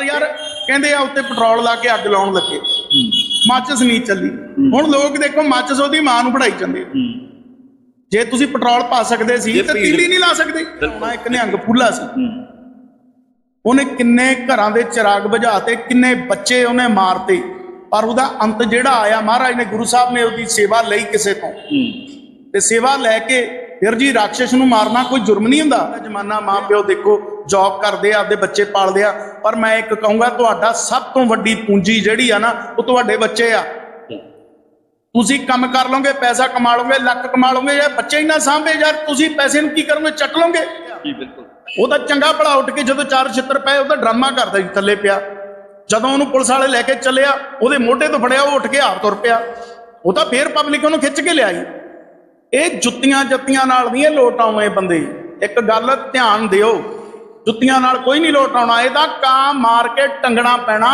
ਪਰ ਯਾਰ ਕਹਿੰਦੇ ਆ ਉੱਤੇ ਪੈਟਰੋਲ ਲਾ ਕੇ ਅੱਗ ਲਾਉਣ ਲੱਗੇ। ਮਾਚਸ ਨਹੀਂ ਚੱਲੀ। ਹੁਣ ਲੋਕ ਦੇਖੋ ਮਾਚਸ ਉਹਦੀ ਮਾਂ ਨੂੰ ਪੜਾਈ ਜਾਂਦੇ। ਜੇ ਤੁਸੀਂ ਪੈਟਰੋਲ ਪਾ ਸਕਦੇ ਸੀ ਤਾਂ ਤੀਲੀ ਨਹੀਂ ਲਾ ਸਕਦੇ। ਹੁਣ ਇੱਕ ਨਿਹੰਗ ਫੁੱਲਾ ਸੀ। ਉਹਨੇ ਕਿੰਨੇ ਘਰਾਂ ਦੇ ਚਿਰਾਗ ਬੁਝਾਤੇ ਕਿੰਨੇ ਬੱਚੇ ਉਹਨੇ ਮਾਰਤੇ। ਪਰ ਉਹਦਾ ਅੰਤ ਜਿਹੜਾ ਆਇਆ ਮਹਾਰਾਜ ਨੇ ਗੁਰੂ ਸਾਹਿਬ ਨੇ ਉਹਦੀ ਸੇਵਾ ਲਈ ਕਿਸੇ ਤੋਂ। ਤੇ ਸੇਵਾ ਲੈ ਕੇ ਫਿਰ ਜੀ ਰਾਖਸ਼ ਨੂੰ ਮਾਰਨਾ ਕੋਈ ਜੁਰਮ ਨਹੀਂ ਹੁੰਦਾ? ਜਮਾਨਾ ਮਾਂ ਪਿਓ ਦੇਖੋ ਜੌਬ ਕਰਦੇ ਆ ਆਪਦੇ ਬੱਚੇ ਪਾਲਦੇ ਆ ਪਰ ਮੈਂ ਇੱਕ ਕਹੂੰਗਾ ਤੁਹਾਡਾ ਸਭ ਤੋਂ ਵੱਡੀ ਪੂੰਜੀ ਜਿਹੜੀ ਆ ਨਾ ਉਹ ਤੁਹਾਡੇ ਬੱਚੇ ਆ। ਤੁਸੀਂ ਕੰਮ ਕਰ ਲਓਗੇ ਪੈਸਾ ਕਮਾ ਲਓਗੇ ਲੱਖ ਕਮਾ ਲਓਗੇ ਇਹ ਬੱਚੇ ਹੀ ਨਾ ਸਾਂਭੇ ਯਾਰ ਤੁਸੀਂ ਪੈਸੇ ਨੂੰ ਕੀ ਕਰੋਗੇ ਚੱਕ ਲਓਗੇ? ਜੀ ਬਿਲਕੁਲ। ਉਹਦਾ ਚੰਗਾ ਭਲਾ ਉੱਠ ਕੇ ਜਦੋਂ ਚਾਰ ਛਿੱਤਰ ਪਏ ਉਹਦਾ ਡਰਾਮਾ ਕਰਦਾ ਸੀ ਥੱਲੇ ਪਿਆ। ਜਦੋਂ ਉਹਨੂੰ ਪੁਲਿਸ ਵਾਲੇ ਲੈ ਕੇ ਚੱਲਿਆ ਉਹਦੇ ਮੋਢੇ ਤੋਂ ਫੜਿਆ ਉਹ ਉੱਠ ਕੇ ਆਪ ਤੁਰ ਪਿਆ। ਉਹ ਤਾਂ ਫੇਰ ਪਬਲਿਕ ਉਹਨੂੰ ਖਿੱਚ ਕੇ ਲਿਆਈ। ਇਹ ਜੁੱਤੀਆਂ ਜੱਤੀਆਂ ਨਾਲ ਨਹੀਂ ਇਹ ਲੋਟ ਆਉਣੇ ਬੰਦੇ। ਇੱਕ ਗੱਲ ਧਿਆਨ ਦਿਓ ਜੁੱਤੀਆਂ ਨਾਲ ਕੋਈ ਨਹੀਂ ਲੋਟ ਆਉਣਾ ਇਹਦਾ ਕਾਂ ਮਾਰ ਕੇ ਟੰਗਣਾ ਪੈਣਾ।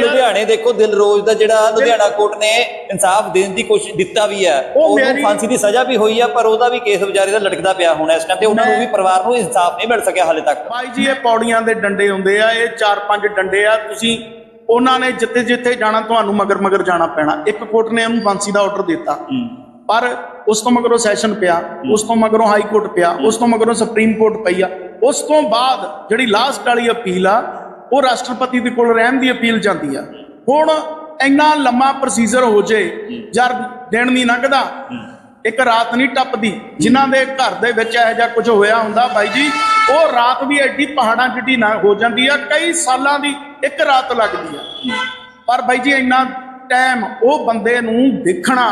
ਲੁਧਿਆਣੇ ਦੇਖੋ ਦਿਲਰੋਜ਼ ਦਾ ਜਿਹੜਾ ਲੁਧਿਆਣਾ ਕੋਰਟ ਨੇ ਇਨਸਾਫ ਦੇਣ ਦੀ ਕੋਸ਼ਿਸ਼ ਦਿੱਤਾ ਵੀ ਹੈ। ਉਹ ਉਹਨੂੰ ਫਾਂਸੀ ਦੀ ਸਜ਼ਾ ਵੀ ਹੋਈ ਆ ਪਰ ਉਹਦਾ ਵੀ ਕੇਸ ਵਿਚਾਰੇ ਦਾ ਲਟਕਦਾ ਪਿਆ ਹੁਣ ਇਸ ਟਾਈਮ ਤੇ ਉਹਨਾਂ ਨੂੰ ਵੀ ਪਰਿਵਾਰ ਨੂੰ ਇਨਸਾਫ ਨਹੀਂ ਮਿਲ ਸਕਿਆ ਹਾਲੇ ਤੱਕ। ਭਾਈ ਜੀ ਇਹ ਪੌੜੀਆਂ ਦੇ ਡੰਡੇ ਹੁੰਦੇ ਆ ਇਹ ਚਾਰ ਪੰਜ ਡੰਡੇ ਆ ਤੁਸੀਂ ਉਹਨਾਂ ਨੇ ਜਿੱਥੇ ਜਿੱਥੇ ਜਾਣਾ ਤੁਹਾਨੂੰ ਮਗਰ ਮਗਰ ਜਾਣਾ ਪੈਣਾ। ਇੱਕ ਕੋਰਟ ਨੇ ਉਹਨੂੰ ਫਾਂਸੀ ਦਾ ਆਰਡਰ ਦਿੱਤਾ। ਪਰ ਉਸ ਤੋਂ ਮਗਰੋਂ ਸੈਸ਼ਨ ਪਿਆ ਉਸ ਤੋਂ ਮਗਰੋਂ ਹਾਈ ਕੋਰਟ ਪਿਆ ਉਸ ਤੋਂ ਮਗਰੋਂ ਸੁਪਰੀਮ ਕੋਰਟ ਪਈ ਆ। ਉਸ ਤੋਂ ਬਾਅਦ ਜਿਹੜੀ ਲਾਸਟ ਵਾਲੀ ਅਪੀਲ ਆ ਉਹ ਰਾਸ਼ਟਰਪਤੀ ਦੇ ਕੋਲ ਰਹਿਣ ਦੀ ਅਪੀਲ ਜਾਂਦੀ ਆ। ਹੁਣ ਇੰਨਾ ਲੰਮਾ ਪ੍ਰੋਸੀਜਰ ਹੋ ਜੇ ਯਾਰ ਦਿਨ ਨਹੀਂ ਲੰਘਦਾ ਇੱਕ ਰਾਤ ਨਹੀਂ ਟੱਪਦੀ ਜਿਨ੍ਹਾਂ ਦੇ ਘਰ ਦੇ ਵਿੱਚ ਇਹੋ ਜਿਹਾ ਕੁਝ ਹੋਇਆ ਹੁੰਦਾ ਬਾਈ ਜੀ ਉਹ ਰਾਤ ਵੀ ਐਡੀ ਪਹਾੜਾਂ ਜਿੱਡੀ ਨਾ ਹੋ ਜਾਂਦੀ ਆ ਕਈ ਸਾਲਾਂ ਦੀ ਇੱਕ ਰਾਤ ਲੱਗਦੀ ਆ। ਪਰ ਬਾਈ ਜੀ ਇੰਨਾ ਟਾਈਮ ਉਹ ਬੰਦੇ ਨੂੰ ਦੇਖਣਾ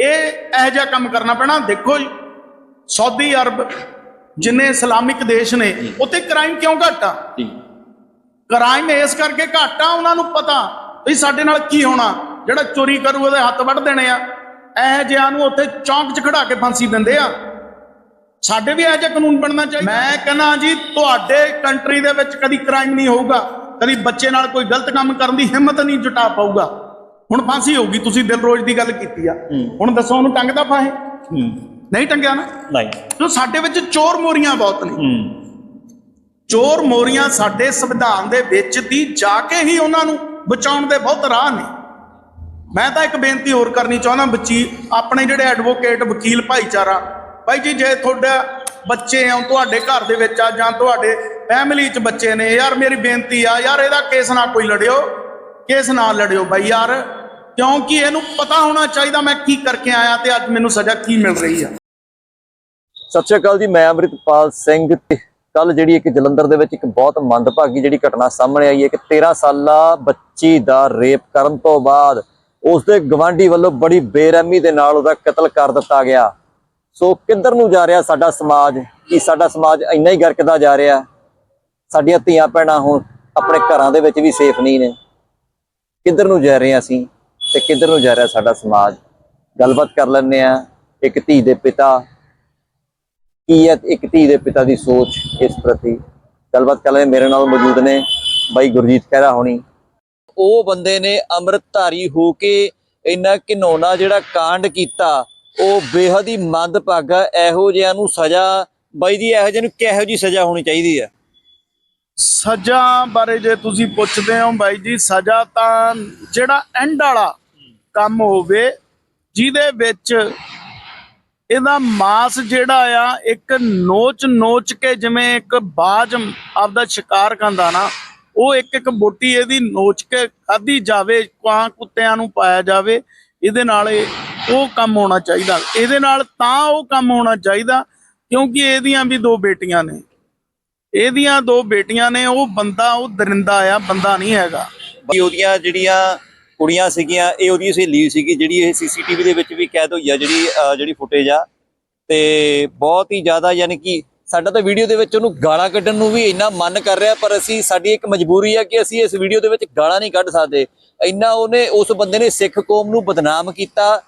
ਇਹ ਇਹੋ ਜਿਹਾ ਕੰਮ ਕਰਨਾ ਪੈਣਾ। ਦੇਖੋ ਜੀ ਸਾਊਦੀ ਅਰਬ ਜਿੰਨੇ ਇਸਲਾਮਿਕ ਦੇਸ਼ ਨੇ ਉੱਥੇ ਕ੍ਰਾਈਮ ਕਿਉਂ ਘੱਟ ਕ੍ਰਾਈਮ ਇਸ ਕਰਕੇ ਘੱਟ ਉਹਨਾਂ ਨੂੰ ਪਤਾ ਵੀ ਸਾਡੇ ਨਾਲ ਕੀ ਹੋਣਾ। ਜਿਹੜਾ ਚੋਰੀ ਕਰੂ ਉਹਦੇ ਹੱਥ ਵੱਢ ਦੇਣੇ ਆ। ਇਹ ਜਿਹਾਂ ਨੂੰ ਉੱਥੇ ਚੌਂਕ 'ਚ ਖੜਾ ਕੇ ਫਾਂਸੀ ਦਿੰਦੇ ਆ। ਸਾਡੇ ਵੀ ਇਹੋ ਜਿਹਾ ਕਾਨੂੰਨ ਬਣਨਾ ਚਾਹੀਦਾ। ਮੈਂ ਕਹਿੰਦਾ ਜੀ ਤੁਹਾਡੇ ਕੰਟਰੀ ਦੇ ਵਿੱਚ ਕਦੀ ਕ੍ਰਾਈਮ ਨਹੀਂ ਹੋਊਗਾ। ਕਦੀ ਬੱਚੇ ਨਾਲ ਕੋਈ ਗਲਤ ਕੰਮ ਕਰਨ ਦੀ ਹਿੰਮਤ ਨਹੀਂ ਜੁਟਾ ਪਾਊਗਾ। ਹੁਣ ਫਾਂਸੀ ਹੋਊਗੀ ਤੁਸੀਂ ਦਿਲ ਰੋਜ਼ ਦੀ ਗੱਲ ਕੀਤੀ ਆ। ਹੁਣ ਦੱਸੋ ਉਹਨੂੰ ਟੰਗਦਾ ਫਾਹੇ? ਨਹੀਂ ਟੰਗਿਆ ਨਾ? ਨਹੀਂ। ਜੋ ਸਾਡੇ ਵਿੱਚ ਚੋਰ ਮੋਰੀਆਂ ਬਹੁਤ ਨੇ। ਚੋਰ ਮੋਰੀਆਂ ਸਾਡੇ ਸੰਵਿਧਾਨ ਦੇ ਵਿੱਚ ਦੀ ਜਾ ਕੇ ਹੀ ਉਹਨਾਂ ਨੂੰ ਬਚਾਉਣ ਦੇ ਬਹੁਤ ਰਾਹ ਨੇ। ਮੈਂ ਤਾਂ ਇੱਕ ਬੇਨਤੀ ਹੋਰ ਕਰਨੀ ਚਾਹੁੰਦਾ ਬੱਚੀ ਆਪਣੇ ਜਿਹੜੇ ਐਡਵੋਕੇਟ ਵਕੀਲ ਭਾਈਚਾਰਾ ਭਾਈ ਜੀ ਜੇ ਤੁਹਾਡਾ ਬੱਚੇ ਆ ਤੁਹਾਡੇ ਘਰ ਦੇ ਵਿੱਚ ਆ ਜਾਂ ਤੁਹਾਡੇ ਫੈਮਿਲੀ 'ਚ ਬੱਚੇ ਨੇ ਯਾਰ ਮੇਰੀ ਬੇਨਤੀ ਆ ਯਾਰ ਇਹਦਾ ਕੇਸ ਨਾ ਕੋਈ ਲੜਿਓ। ਕੇਸ ਨਾ ਲੜਿਓ ਬਾਈ ਯਾਰ। ਕਿਉਂਕਿ ਇਹਨੂੰ ਪਤਾ ਹੋਣਾ ਚਾਹੀਦਾ ਮੈਂ ਕੀ ਕਰਕੇ ਆਇਆ ਤੇ ਅੱਜ ਮੈਨੂੰ ਸਜ਼ਾ ਕੀ ਮਿਲ ਰਹੀ ਆ। ਸਤਿ ਸ਼੍ਰੀ ਅਕਾਲ ਜੀ, ਮੈਂ ਅੰਮ੍ਰਿਤਪਾਲ ਸਿੰਘ ਤੇ ਕੱਲ ਜਿਹੜੀ ਇੱਕ ਜਲੰਧਰ ਦੇ ਵਿੱਚ ਇੱਕ ਬਹੁਤ ਮੰਦਭਾਗੀ ਜਿਹੜੀ ਘਟਨਾ ਸਾਹਮਣੇ ਆਈ ਹੈ ਕਿ 13 ਸਾਲਾ ਬੱਚੀ ਦਾ ਰੇਪ ਕਰਨ ਤੋਂ ਬਾਅਦ ਉਸ ਦੇ ਗਵਾਂਢੀ ਵੱਲੋਂ ਬੜੀ ਬੇਰਹਿਮੀ ਦੇ ਨਾਲ ਉਹਦਾ ਕਤਲ ਕਰ ਦਿੱਤਾ ਗਿਆ। ਸੋ ਕਿੱਧਰ ਨੂੰ ਜਾ ਰਿਹਾ ਸਾਡਾ ਸਮਾਜ? ਕੀ ਸਾਡਾ ਸਮਾਜ ਇੰਨਾ ਹੀ ਗਰਕਦਾ ਜਾ ਰਿਹਾ? ਸਾਡੀਆਂ ਧੀਆਂ ਭੈਣਾਂ ਹੁਣ ਆਪਣੇ ਘਰਾਂ ਦੇ ਵਿੱਚ ਵੀ ਸੇਫ ਨਹੀਂ ਨੇ। ਕਿੱਧਰ ਨੂੰ ਜਾ ਰਹੇ ਹਾਂ ਅਸੀਂ? ਤੇ ਕਿੱਧਰ ਨੂੰ ਜਾ ਰਿਹਾ ਸਾਡਾ ਸਮਾਜ? ਗੱਲਬਾਤ ਕਰ ਲੈਂਦੇ ਆ ਇੱਕ ਧੀ ਦੇ ਪਿਤਾ। ਕੀ ਹੈ ਇੱਕ ਧੀ ਦੇ ਪਿਤਾ ਦੀ ਸੋਚ ਇਸ ਪ੍ਰਤੀ? ਗੱਲਬਾਤ ਕਰ ਲੈ ਮੇਰੇ ਨਾਲ ਮੌਜੂਦ ਨੇ ਬਾਈ ਗੁਰਜੀਤ ਖਹਿਰਾ ਹੋਣੀ। ਉਹ ਬੰਦੇ ਨੇ ਅੰਮ੍ਰਿਤਧਾਰੀ ਹੋ ਕੇ ਇੰਨਾ ਘਿਨੌਣਾ ਜਿਹੜਾ ਕਾਂਡ ਕੀਤਾ, ਉਹ ਬੇਹੱਦ ਹੀ ਮੰਦਭਾਗਾ, ਇਹੋ ਜਿਹਿਆਂ ਨੂੰ ਸਜ਼ਾ, ਬਾਈ ਜੀ ਇਹੋ ਜਿਹੇ ਨੂੰ ਕਿਹੋ ਜੀ ਸਜ਼ਾ ਹੋਣੀ ਚਾਹੀਦੀ ਹੈ? ਸਜ਼ਾ ਬਾਰੇ ਜੇ ਤੁਸੀਂ ਪੁੱਛਦੇ ਹੋ ਬਾਈ ਜੀ, ਸਜ਼ਾ ਤਾਂ ਜਿਹੜਾ ਐਂਡ ਵਾਲਾ ਕੰਮ ਹੋਵੇ, ਜਿਹਦੇ ਵਿੱਚ ਇਹਦਾ ਮਾਸ ਜਿਹੜਾ ਆ, ਇੱਕ ਨੋਚ ਨੋਚ ਕੇ ਜਿਵੇਂ ਇੱਕ ਬਾਜ ਆਪਦਾ ਸ਼ਿਕਾਰ ਕਰਦਾ ਨਾ, ਉਹ ਇੱਕ ਇੱਕ ਬੋਟੀ ਇਹਦੀ ਨੋਚ ਕੇ ਖਾਧੀ ਜਾਵੇ ਕਾਂ ਕੁੱਤਿਆਂ ਨੂੰ ਪਾਇਆ ਜਾਵੇ, ਇਹਦੇ ਨਾਲ ਇਹ ਉਹ ਕੰਮ ਹੋਣਾ ਚਾਹੀਦਾ। ਇਹਦੇ ਨਾਲ ਤਾਂ ਉਹ ਕੰਮ ਹੋਣਾ ਚਾਹੀਦਾ, ਕਿਉਂਕਿ ਇਹਦੀਆਂ ਵੀ ਦੋ ਬੇਟੀਆਂ ਨੇ। ਇਹਦੀਆਂ ਦੋ ਬੇਟੀਆਂ ਨੇ ਉਹ ਬੰਦਾ ਉਹ ਦਰਿੰਦਾ ਆ ਬੰਦਾ ਨਹੀਂ ਹੈਗਾ। ਬਾਕੀ ਉਹਦੀਆਂ ਜਿਹੜੀਆਂ ਕੁੜੀਆਂ ਸੀਗੀਆਂ ਇਹ ਉਹਦੀ ਸਹੇਲੀ ਸੀਗੀ ਜਿਹੜੀ ਇਹ ਸੀਸੀਟੀਵੀ ਦੇ ਵਿੱਚ ਵੀ ਕੈਦ ਹੋਈ ਆ ਜਿਹੜੀ ਅਹ ਜਿਹੜੀ ਫੁਟੇਜ ਆ। ਤੇ ਬਹੁਤ ਹੀ ਜ਼ਿਆਦਾ ਯਾਨੀ ਕਿ ਸਾਡਾ ਤਾਂ ਵੀਡੀਓ ਦੇ ਵਿੱਚ ਉਹਨੂੰ ਗਾਲਾਂ ਕੱਢਣ ਨੂੰ ਵੀ ਇੰਨਾ ਮਨ ਕਰ ਰਿਹਾ ਪਰ ਅਸੀਂ ਸਾਡੀ ਇੱਕ ਮਜਬੂਰੀ ਆ ਕਿ ਅਸੀਂ ਇਸ ਵੀਡੀਓ ਦੇ ਵਿੱਚ ਗਾਲਾਂ ਨਹੀਂ ਕੱਢ ਸਕਦੇ। ਇੰਨਾ ਉਹਨੇ ਉਸ ਬੰਦੇ ਨੇ ਸਿੱਖ ਕੌਮ ਨੂੰ ਬਦਨਾਮ ਕੀਤਾ।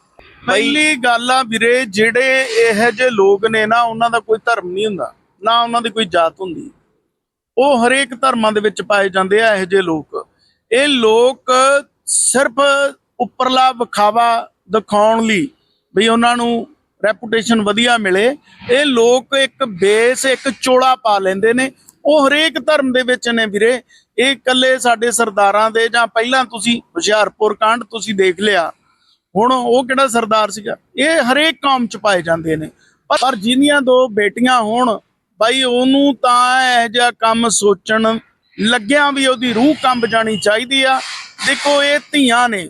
ਪਹਿਲੀ ਗੱਲ ਆ ਵੀਰੇ ਜਿਹੜੇ ਇਹੋ ਜਿਹੇ ਲੋਕ ਨੇ ਨਾ ਉਹਨਾਂ ਦਾ ਕੋਈ ਧਰਮ ਨਹੀਂ ਹੁੰਦਾ। ਨਾ ਉਹਨਾਂ ਦੀ ਕੋਈ ਜਾਤ ਹੁੰਦੀ। ਉਹ ਹਰੇਕ ਧਰਮਾਂ ਦੇ ਵਿੱਚ ਪਾਏ ਜਾਂਦੇ ਆ ਇਹੋ ਜਿਹੇ ਲੋਕ। ਇਹ ਲੋਕ ਸਿਰਫ ਉੱਪਰਲਾ ਵਿਖਾਵਾ ਦਿਖਾਉਣ ਲਈ ਵੀ ਉਹਨਾਂ ਨੂੰ ਰੈਪੂਟੇਸ਼ਨ ਵਧੀਆ ਮਿਲੇ। ਇਹ ਲੋਕ ਇੱਕ ਬੇਸ ਇੱਕ ਚੋਲਾ ਪਾ ਲੈਂਦੇ ਨੇ। ਉਹ ਹਰੇਕ ਧਰਮ ਦੇ ਵਿੱਚ ਨੇ ਵੀਰੇ। ਇਹ ਇਕੱਲੇ ਸਾਡੇ ਸਰਦਾਰਾਂ ਦੇ ਜਾਂ ਪਹਿਲਾਂ ਤੁਸੀਂ ਹੁਸ਼ਿਆਰਪੁਰ ਕਾਂਡ ਤੁਸੀਂ ਦੇਖ ਲਿਆ। ਹੁਣ ਉਹ ਕਿਹੜਾ ਸਰਦਾਰ ਸੀਗਾ? ਇਹ ਹਰੇਕ ਕੌਮ ਚ ਪਾਏ ਜਾਂਦੇ ਨੇ। ਪਰ- ਪਰ ਦੋ ਬੇਟੀਆਂ ਹੋਣ ਬਾਈ ਉਹਨੂੰ ਤਾਂ ਇਹ ਜਿਹਾ ਕੰਮ ਸੋਚਣ ਲੱਗਿਆ ਵੀ ਉਹਦੀ ਰੂਹ ਕੰਬ ਜਾਣੀ ਚਾਹੀਦੀ ਆ। ਦੇਖੋ ਇਹ ਧੀਆਂ ਨੇ।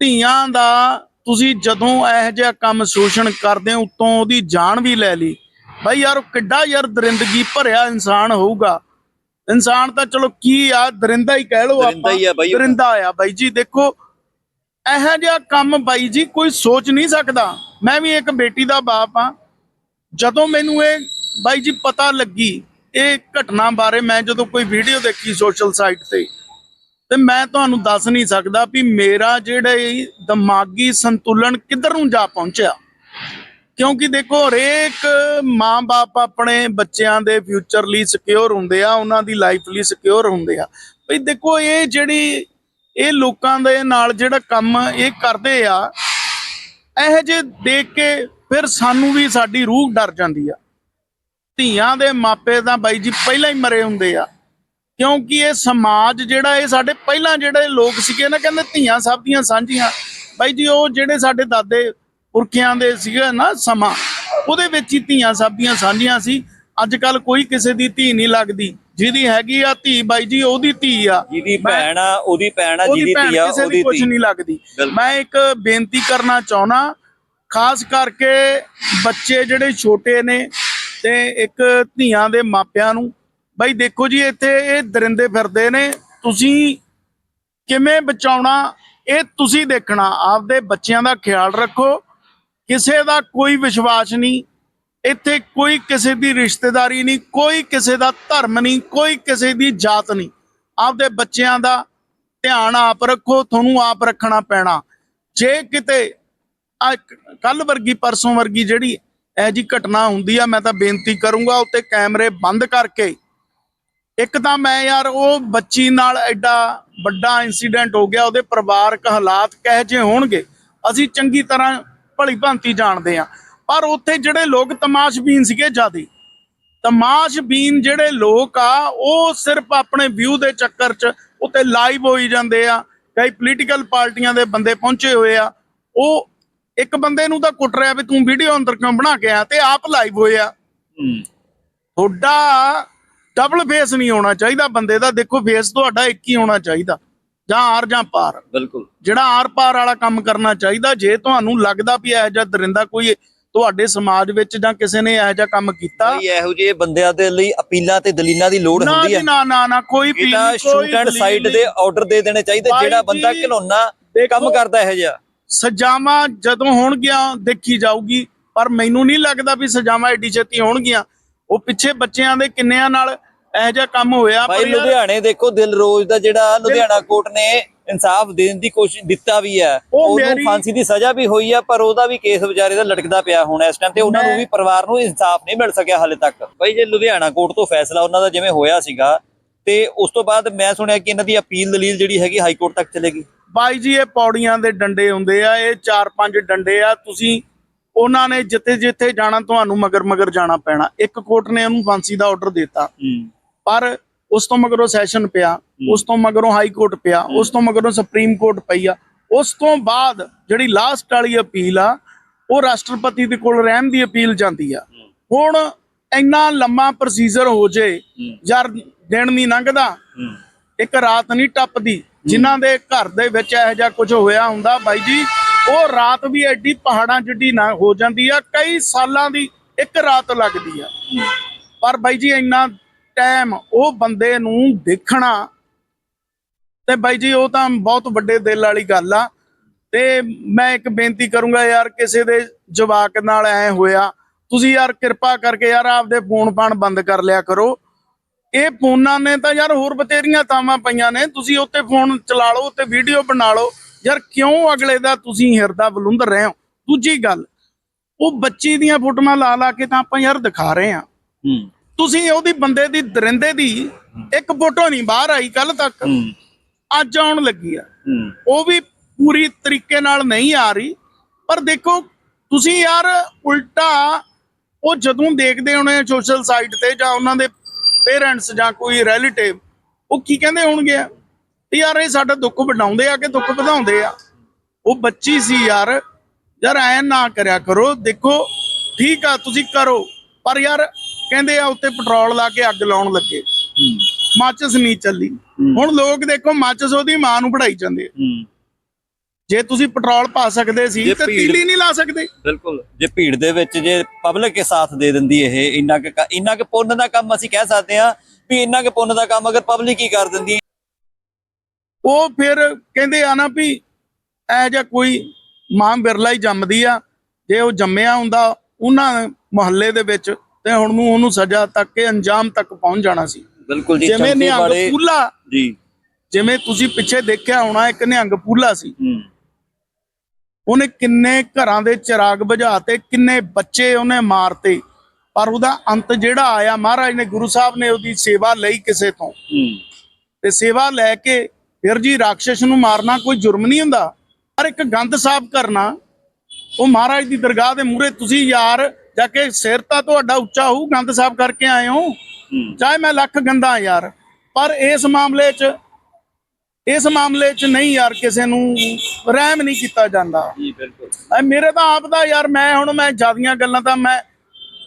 ਧੀਆਂ ਦਾ ਤੁਸੀਂ ਜਦੋਂ ਇਹ ਜਿਹਾ ਕੰਮ ਸ਼ੋਸ਼ਣ ਕਰਦੇ ਹੋ ਉਤੋਂ ਉਹਦੀ ਜਾਨ ਵੀ ਲੈ ਲਈ। ਬਾਈ ਯਾਰ ਕਿੱਡਾ ਯਾਰ ਦਰਿੰਦਗੀ ਭਰਿਆ ਇਨਸਾਨ ਹੋਊਗਾ। ਇਨਸਾਨ ਤਾਂ ਚਲੋ ਕੀ ਆ ਦਰਿੰਦਾ ਹੀ ਕਹਿ ਲਓ ਦਰਿੰਦਾ ਹੀ ਆ ਬਾਈ ਉਹ। ਦਰਿੰਦਾ ਆ ਬਾਈ ਜੀ ਦੇਖੋ ਇਹੋ ਜਿਹਾ ਕੰਮ ਬਾਈ ਜੀ ਕੋਈ ਸੋਚ ਨਹੀਂ ਸਕਦਾ। ਮੈਂ ਵੀ ਇੱਕ ਬੇਟੀ ਦਾ ਬਾਪ ਆ ਜਦੋਂ ਮੈਨੂੰ ਇਹ ਬਾਈ ਜੀ, ਪਤਾ ਲੱਗੀ ਇਹ ਘਟਨਾ ਬਾਰੇ ਮੈਂ ਜਦੋਂ ਕੋਈ ਵੀਡੀਓ ਦੇਖੀ ਸੋਸ਼ਲ ਸਾਈਟ ਤੇ ਤੇ ਮੈਂ ਤੁਹਾਨੂੰ ਦੱਸ ਨਹੀਂ ਸਕਦਾ ਵੀ ਮੇਰਾ ਜਿਹੜਾ ਦਿਮਾਗੀ ਸੰਤੁਲਨ ਕਿੱਧਰ ਨੂੰ ਜਾ ਪਹੁੰਚਿਆ। ਕਿਉਂਕਿ ਦੇਖੋ, ਹਰੇਕ ਮਾਂ-ਬਾਪ ਆਪਣੇ ਬੱਚਿਆਂ ਦੇ ਫਿਊਚਰ ਲਈ ਸਿਕਿਉਰ ਹੁੰਦੇ ਆ, ਉਹਨਾਂ ਦੀ ਲਾਈਫ ਲਈ ਸਿਕਿਉਰ ਹੁੰਦੇ ਆ। ਭਈ ਦੇਖੋ, ਇਹ ਜਿਹੜੀ ਇਹ ਲੋਕਾਂ ਦੇ ਨਾਲ ਜਿਹੜਾ ਕੰਮ ਇਹ ਕਰਦੇ ਆ, ਇਹੋ ਜਿਹੇ ਦੇਖ ਕੇ ਫਿਰ ਸਾਨੂੰ ਵੀ ਸਾਡੀ ਰੂਹ ਡਰ ਜਾਂਦੀ ਆ। ਧੀਆਂ ਦੇ ਮਾਪੇ ਤਾਂ ਬਾਈ ਜੀ ਪਹਿਲਾਂ ਹੀ ਮਰੇ ਹੁੰਦੇ ਆ। ਕਿਉਂਕਿ ਇਹ ਸਮਾਜ ਜਿਹੜਾ ਇਹ ਸਾਡੇ ਪਹਿਲਾਂ ਜਿਹੜੇ ਲੋਕ ਸੀਗੇ ਨਾ ਕਹਿੰਦੇ ਧੀਆਂ ਸਭ ਦੀਆਂ ਸਾਂਝੀਆਂ। ਬਾਈ ਜੀ ਉਹ ਜਿਹੜੇ ਸਾਡੇ ਦਾਦੇ ਪੁਰਖਿਆਂ ਦੇ ਸੀਗੇ ਨਾ ਸਮਾਂ ਉਹਦੇ ਵਿੱਚ ਹੀ ਧੀਆਂ ਸਭ ਦੀਆਂ ਸਾਂਝੀਆਂ ਸੀ। ਅੱਜ ਕੱਲ ਕੋਈ ਕਿਸੇ ਦੀ ਧੀ ਨਹੀਂ ਲੱਗਦੀ। ਜਿਹਦੀ ਹੈਗੀ ਆ ਧੀ ਬਾਈ ਜੀ ਉਹਦੀ ਧੀ ਆ। ਜਿਹਦੀ ਭੈਣ ਆ ਉਹਦੀ ਭੈਣ ਆ ਜਿਹਦੀ ਧੀ ਆ ਉਹਦੀ ਦੀ ਕੁਝ ਨਹੀਂ ਲੱਗਦੀ। ਮੈਂ ਇੱਕ ਬੇਨਤੀ ਕਰਨਾ ਚਾਹੁੰਦਾ ਖਾਸ ਕਰਕੇ ਬੱਚੇ ਜਿਹੜੇ ਛੋਟੇ ਨੇ ਤੇ ਇੱਕ ਧੀਆਂ ਦੇ ਮਾਪਿਆਂ ਨੂੰ, ਬਈ ਦੇਖੋ ਜੀ ਇੱਥੇ ਇਹ ਦਰਿੰਦੇ ਫਿਰਦੇ ਨੇ, ਤੁਸੀਂ ਕਿਵੇਂ ਬਚਾਉਣਾ, ਇਹ ਤੁਸੀਂ ਦੇਖਣਾ, ਆਪਦੇ ਬੱਚਿਆਂ ਦਾ ਖਿਆਲ ਰੱਖੋ, ਕਿਸੇ ਦਾ ਕੋਈ ਵਿਸ਼ਵਾਸ ਨਹੀਂ, ਇੱਥੇ ਕੋਈ ਕਿਸੇ ਦੀ ਰਿਸ਼ਤੇਦਾਰੀ ਨਹੀਂ, ਕੋਈ ਕਿਸੇ ਦਾ ਧਰਮ ਨਹੀਂ, ਕੋਈ ਕਿਸੇ ਦੀ ਜਾਤ ਨਹੀਂ, ਆਪਦੇ ਬੱਚਿਆਂ ਦਾ ਧਿਆਨ ਆਪ ਰੱਖੋ, ਤੁਹਾਨੂੰ ਆਪ ਰੱਖਣਾ ਪੈਣਾ, ਜੇ ਕਿਤੇ ਕੱਲ ਵਰਗੀ, ਪਰਸੋਂ ਵਰਗੀ ਜਿਹੜੀ ਇਹ ਜੀ ਘਟਨਾ ਹੁੰਦੀ ਆ, ਮੈਂ ਤਾਂ ਬੇਨਤੀ ਕਰੂੰਗਾ ਉੱਤੇ ਕੈਮਰੇ ਬੰਦ ਕਰਕੇ। ਇੱਕ ਤਾਂ ਮੈਂ ਯਾਰ, ਉਹ ਬੱਚੀ ਨਾਲ ਐਡਾ ਵੱਡਾ ਇਨਸੀਡੈਂਟ ਹੋ ਗਿਆ, ਉਹਦੇ ਪਰਿਵਾਰਕ ਹਾਲਾਤ ਕਹੇ ਜੇ ਹੋਣਗੇ? ਅਸੀਂ ਚੰਗੀ ਤਰ੍ਹਾਂ ਭਲੀ ਭਾਂਤੀ ਜਾਣਦੇ ਆ। ਪਰ ਉੱਥੇ ਜਿਹੜੇ ਲੋਕ ਤਮਾਸ਼ਬੀਨ ਸੀਗੇ ਜਿਆਦੇ ਤਮਾਸ਼ਬੀਨ ਜਿਹੜੇ ਲੋਕ ਆ, ਉਹ ਸਿਰਫ ਆਪਣੇ ਵਿਊ ਦੇ ਚੱਕਰ 'ਚ ਉੱਤੇ ਲਾਈਵ ਹੋਈ ਜਾਂਦੇ ਆ, ਕਈ ਪੋਲੀਟੀਕਲ ਪਾਰਟੀਆਂ ਦੇ ਬੰਦੇ ਪਹੁੰਚੇ ਹੋਏ ਆ। ਉਹ ਇੱਕ ਬੰਦੇ ਨੂੰ ਤਾਂ ਕੁੱਟ ਰਿਹਾ ਵੀ ਤੂੰ ਵੀਡੀਓ ਅੰਦਰ ਕਿਉਂ ਬਣਾ ਕੇ ਆ ਤੇ ਆਪ ਲਾਈਵ ਹੋਏ ਆ। ਹੂੰ। ਤੁਹਾਡਾ ਡਬਲ ਫੇਸ ਨਹੀਂ ਹੋਣਾ ਚਾਹੀਦਾ ਬੰਦੇ ਦਾ ਦੇਖੋ ਫੇਸ ਤੁਹਾਡਾ ਇੱਕ ਹੀ ਹੋਣਾ ਚਾਹੀਦਾ ਜਾਂ ਆਰ ਜਾਂ ਪਾਰ। ਬਿਲਕੁਲ। ਜਿਹੜਾ ਆਰ ਪਾਰ ਵਾਲਾ ਕੰਮ ਕਰਨਾ ਚਾਹੀਦਾ ਜੇ ਤੁਹਾਨੂੰ ਲੱਗਦਾ ਵੀ ਇਹੋ ਜਿਹਾ ਦਰਿੰਦਾ ਕੋਈ ਤੁਹਾਡੇ ਸਮਾਜ ਵਿੱਚ ਜਾਂ ਕਿਸੇ ਨੇ ਇਹੋ ਜਿਹਾ ਕੰਮ ਕੀਤਾ ਬਈ ਇਹੋ ਜਿਹੇ ਬੰਦਿਆਂ ਦੇ ਲਈ ਅਪੀਲਾਂ ਤੇ ਦਲੀਲਾਂ ਦੀ ਲੋੜ ਹੁੰਦੀ ਜੀ ਹੈ ਨਾ ਨਾ ਨਾ ਕੋਈ ਪੀਲ ਕੋਈ ਸ਼ੂਟ ਐਂਡ ਦਲੀਲ ਸਾਈਡ ਨਹੀਂ। ਦੇ ਆਰਡਰ ਦੇ ਦੇਣੇ ਚਾਹੀਦੇ ਜਿਹੜਾ ਬੰਦਾ ਜੀ, ਘਿਨੌਨਾ ਦੇਖੋ, ਕੰਮ ਕਰਦਾ ਇਹੋ ਜਿਹਾ। ਸਜ਼ਾਵਾਂ ਜਦੋਂ ਹੋਣਗੀਆਂ ਦੇਖੀ ਜਾਊਗੀ। ਪਰ ਮੈਨੂੰ ਨਹੀਂ ਲੱਗਦਾ ਵੀ ਸਜ਼ਾਵਾਂ ਏਡੀ ਛੇਤੀ ਹੋਣਗੀਆਂ। ਉਹ ਪਿੱਛੇ ਬੱਚਿਆਂ ਦੇ ਕਿੰਨਿਆਂ ਨਾਲ ਇਹੋ ਜਿਹਾ ਕੰਮ ਹੋਇਆ ਭਾਈ ਲੁਧਿਆਣੇ ਦੇਖੋ ਦਿਲਰੋਜ਼ ਦਾ ਜਿਹੜਾ ਲੁਧਿਆਣਾ ਕੋਰਟ ਨੇ ਇਨਸਾਫ ਦੇਣ ਦੀ ਕੋਸ਼ਿਸ਼ ਦਿੱਤਾ ਵੀ ਹੈ। ਉਹ ਉਹਨੂੰ ਫਾਂਸੀ ਦੀ ਸਜ਼ਾ ਵੀ ਹੋਈ ਆ ਪਰ ਉਹਦਾ ਵੀ ਕੇਸ ਵਿਚਾਰੇ ਦਾ ਲਟਕਦਾ ਪਿਆ ਹੁਣ ਇਸ ਟਾਈਮ ਤੇ। ਉਹਨਾਂ ਨੂੰ ਵੀ ਪਰਿਵਾਰ ਨੂੰ ਇਨਸਾਫ ਨਹੀਂ ਮਿਲ ਸਕਿਆ ਹਾਲੇ ਤੱਕ। ਭਾਈ ਜੇ ਲੁਧਿਆਣਾ ਕੋਰਟ ਤੋਂ ਫੈਸਲਾ ਉਹਨਾਂ ਦਾ ਜਿਵੇਂ ਹੋਇਆ ਸੀਗਾ ਤੇ ਉਸ ਤੋਂ ਬਾਅਦ ਮੈਂ ਸੁਣਿਆ ਕਿ ਇਹਨਾਂ ਦੀ ਅਪੀਲ ਦਲੀਲ ਜਿਹੜੀ ਹੈਗੀ ਹਾਈ ਕੋਰਟ ਤੱਕ ਚਲੇਗੀ। ਬਾਈ ਜੀ ਇਹ ਪੌੜੀਆਂ ਦੇ ਡੰਡੇ ਹੁੰਦੇ ਆ ਇਹ ਚਾਰ ਪੰਜ ਡੰਡੇ ਆ ਤੁਸੀਂ ਉਹਨਾਂ ਨੇ ਜਿੱਥੇ ਜਿੱਥੇ ਜਾਣਾ ਤੁਹਾਨੂੰ ਮਗਰ ਮਗਰ ਜਾਣਾ ਪੈਣਾ। ਇੱਕ ਕੋਰਟ ਨੇ ਉਹਨੂੰ ਫਾਂਸੀ ਦਾ ਆਰਡਰ ਦਿੱਤਾ। ਪਰ ਉਸ ਤੋਂ ਮਗਰੋਂ ਸੈਸ਼ਨ ਪਿਆ ਉਸ ਤੋਂ ਮਗਰੋਂ ਹਾਈ ਕੋਰਟ ਪਿਆ ਉਸ ਤੋਂ ਮਗਰੋਂ ਸੁਪਰੀਮ ਕੋਰਟ ਪਈ ਆ। ਉਸ ਤੋਂ ਬਾਅਦ ਜਿਹੜੀ ਲਾਸਟ ਵਾਲੀ ਅਪੀਲ ਆ ਉਹ ਰਾਸ਼ਟਰਪਤੀ ਦੇ ਕੋਲ ਰਹਿਣ ਦੀ ਅਪੀਲ ਜਾਂਦੀ ਆ। ਹੁਣ ਇੰਨਾ ਲੰਮਾ ਪ੍ਰੋਸੀਜਰ ਹੋ ਜੇ ਯਾਰ ਦਿਨ ਨਹੀਂ ਲੰਘਦਾ। ਇੱਕ ਰਾਤ ਨਹੀਂ ਟੱਪਦੀ। ਜਿਨ੍ਹਾਂ ਦੇ ਘਰ ਦੇ ਵਿੱਚ ਇਹੋ ਜਿਹਾ ਕੁਝ ਹੋਇਆ ਹੁੰਦਾ ਬਾਈ ਜੀ, ਉਹ ਰਾਤ ਵੀ ਐਡੀ ਪਹਾੜਾਂ ਜਿੱਡੀ ਨਾ ਹੋ ਜਾਂਦੀ ਆ, ਕਈ ਸਾਲਾਂ ਦੀ ਇੱਕ ਰਾਤ ਲੱਗਦੀ ਆ। ਪਰ ਬਾਈ ਜੀ, ਇੰਨਾ ਟਾਈਮ ਉਹ ਬੰਦੇ ਨੂੰ ਦੇਖਣਾ, ਤੇ ਬਾਈ ਜੀ, ਉਹ ਤਾਂ ਬਹੁਤ ਵੱਡੇ ਦਿਲ ਵਾਲੀ ਗੱਲ ਆ। ਤੇ ਮੈਂ ਇੱਕ ਬੇਨਤੀ ਕਰੂੰਗਾ ਯਾਰ, ਕਿਸੇ ਦੇ ਜਵਾਕ ਨਾਲ ਐ ਹੋਇਆ, ਤੁਸੀਂ ਯਾਰ ਕਿਰਪਾ ਕਰਕੇ ਯਾਰ ਆਪਦੇ ਫੋਨ ਪਾਣ ਬੰਦ ਕਰ ਲਿਆ ਕਰੋ। ਇਹ ਫੋਨਾਂ ਨੇ ਤਾਂ ਯਾਰ ਹੋਰ ਬਤੇਰੀਆਂ ਤਾਵਾਂ ਪਈਆਂ ਨੇ। ਤੁਸੀਂ ਉੱਤੇ ਫੋਨ ਚਲਾ ਲਓ ਉੱਤੇ ਵੀਡੀਓ ਬਣਾ ਲਓ। ਯਾਰ ਕਿਉਂ ਅਗਲੇ ਦਾ ਤੁਸੀਂ ਹਿਰਦਾ ਬਲੁੰਦਰ ਰਹੇ ਹੋ? ਦੂਜੀ ਗੱਲ ਉਹ ਬੱਚੀ ਦੀਆਂ ਫੋਟੋਆਂ ਲਾ ਲਾ ਕੇ ਤਾਂ ਆਪਾਂ ਯਾਰ ਦਿਖਾ ਰਹੇ ਆ ਤੁਸੀਂ ਉਹਦੀ ਬੰਦੇ ਦੀ ਦਰਿੰਦੇ ਦੀ ਇੱਕ ਫੋਟੋ ਨਹੀਂ ਬਾਹਰ ਆਈ ਕੱਲ ਤੱਕ। ਅੱਜ ਆਉਣ ਲੱਗੀ ਆ। ਉਹ ਵੀ ਪੂਰੀ ਤਰੀਕੇ ਨਾਲ ਨਹੀਂ ਆ ਰਹੀ। ਪਰ ਦੇਖੋ ਤੁਸੀਂ ਯਾਰ ਉਲਟਾ ਉਹ ਜਦੋਂ ਦੇਖਦੇ ਹੋਣੇ ਸੋਸ਼ਲ ਸਾਈਟ ਤੇ ਜਾਂ ਉਹਨਾਂ ਦੇ ਪੇਰੈਂਟਸ ਜਾਂ ਕੋਈ ਰਿਲੇਟਿਵ ਉਹ ਕੀ ਕਹਿੰਦੇ ਹੋਣਗੇ ਯਾਰ ਇਹ ਸਾਡਾ ਦੁੱਖ ਵਡਾਉਂਦੇ ਆ ਕਿ ਦੁੱਖ ਵਧਾਉਂਦੇ ਆ? ਉਹ ਬੱਚੀ ਸੀ ਯਾਰ ਯਾਰ ਐ ਨਾ ਕਰਿਆ ਕਰੋ ਦੇਖੋ ਠੀਕ ਆ ਤੁਸੀਂ ਕਰੋ। ਪਰ ਯਾਰ ਕਹਿੰਦੇ ਆ ਉੱਤੇ ਪੈਟਰੋਲ ਲਾ ਕੇ ਅੱਗ ਲਾਉਣ ਲੱਗੇ। ਮਾਚਸ ਨਹੀਂ ਚੱਲੀ। ਹੁਣ ਲੋਕ ਦੇਖੋ ਮਾਚਸ ਉਹਦੀ ਮਾਂ ਨੂੰ ਪੜਾਈ ਜਾਂਦੇ ਆ। ਜੇ ਤੁਸੀਂ ਪੈਟਰੋਲ ਪਾ ਸਕਦੇ ਸੀ ਜੇ ਤਾਂ ਭੀੜ- ਤੀਲੀ ਨਹੀਂ ਲਾ ਸਕਦੇ। ਬਿਲਕੁਲ। ਜੇ ਭੀੜ ਦੇ ਵਿੱਚ ਜੇ ਪਬਲਿਕ ਕੇ ਸਾਥ ਦੇ ਦਿੰਦੀ ਇਹ ਇੰਨਾ ਕੁ ਕ- ਇੰਨਾ ਕੁ ਪੁੰਨ ਦਾ ਕੰਮ ਅਸੀਂ ਕਹਿ ਸਕਦੇ ਹਾਂ ਵੀ ਇੰਨਾ ਕੁ ਪੁੰਨ ਦਾ ਕੰਮ ਅਗਰ ਪਬਲਿਕ ਹੀ ਕਰ ਦਿੰਦੀ ਉਹ ਫਿਰ ਕਹਿੰਦੇ ਆ ਨਾ ਵੀ ਐ ਜਿਹਾ ਕੋਈ ਮਾਂ ਬਿਰਲਾ ਹੀ ਜੰਮਦੀ ਆ ਜੇ ਉਹ ਜੰਮਿਆ ਹੁੰਦਾ ਉਹਨਾਂ ਮੁਹੱਲੇ ਦੇ ਵਿੱਚ ਤੇ ਹੁਣ ਨੂੰ ਉਹਨੂੰ ਸਜ਼ਾ ਤੱਕ ਕੇ ਅੰਜਾਮ ਤੱਕ ਪਹੁੰਚ ਜਾਣਾ ਸੀ। ਬਿਲਕੁਲ ਜੀ ਜਿਵੇਂ ਨਿਹੰਗ ਵਾਲੇ ਪੂਲਾ ਜੀ। ਜਿਵੇਂ ਤੁਸੀਂ ਪਿੱਛੇ ਦੇਖਿਆ ਹੋਣਾ ਇੱਕ ਨਿਹੰਗ ਪੂਲਾ ਸੀ। ਹੂੰ। ਉਹਨੇ ਕਿੰਨੇ ਘਰਾਂ ਦੇ ਚਿਰਾਗ ਬੁਝਾਤੇ ਕਿੰਨੇ ਬੱਚੇ ਉਹਨੇ ਮਾਰਤੇ। ਪਰ ਉਹਦਾ ਅੰਤ ਜਿਹੜਾ ਆਇਆ ਮਹਾਰਾਜ ਨੇ ਗੁਰੂ ਸਾਹਿਬ ਨੇ ਉਹਦੀ ਸੇਵਾ ਲਈ ਕਿਸੇ ਤੋਂ। ਤੇ ਸੇਵਾ ਲੈ ਕੇ ਫਿਰ ਜੀ ਰਾਖਸ਼ ਨੂੰ ਮਾਰਨਾ ਕੋਈ ਜੁਰਮ ਨਹੀਂ ਹੁੰਦਾ। ਪਰ ਇੱਕ ਗੰਦ ਸਾਫ਼ ਕਰਨਾ ਉਹ ਮਹਾਰਾਜ ਦੀ ਦਰਗਾਹ ਦੇ ਮੂਹਰੇ ਤੁਸੀਂ ਯਾਰ ਜਾ ਕੇ ਸਿਰ ਤਾਂ ਤੁਹਾਡਾ ਉੱਚਾ ਹੋਊ ਗੰਦ ਸਾਫ਼ ਕਰਕੇ ਆਏ ਹੂੰ। ਚਾਹੇ ਮੈਂ ਲੱਖ ਗੰਦਾ ਯਾਰ ਪਰ ਇਸ ਮਾਮਲੇ 'ਚ ਇਸ ਮਾਮਲੇ 'ਚ ਨਹੀਂ ਯਾਰ ਕਿਸੇ ਨੂੰ ਰਹਿਮ ਨਹੀਂ ਕੀਤਾ ਜਾਂਦਾ। ਜੀ ਬਿਲਕੁਲ। ਮੇਰੇ ਤਾਂ ਆਪ ਦਾ ਯਾਰ ਮੈਂ ਹੁਣ ਮੈਂ ਜਿਆਦੀਆਂ ਗੱਲਾਂ ਤਾਂ ਮੈਂ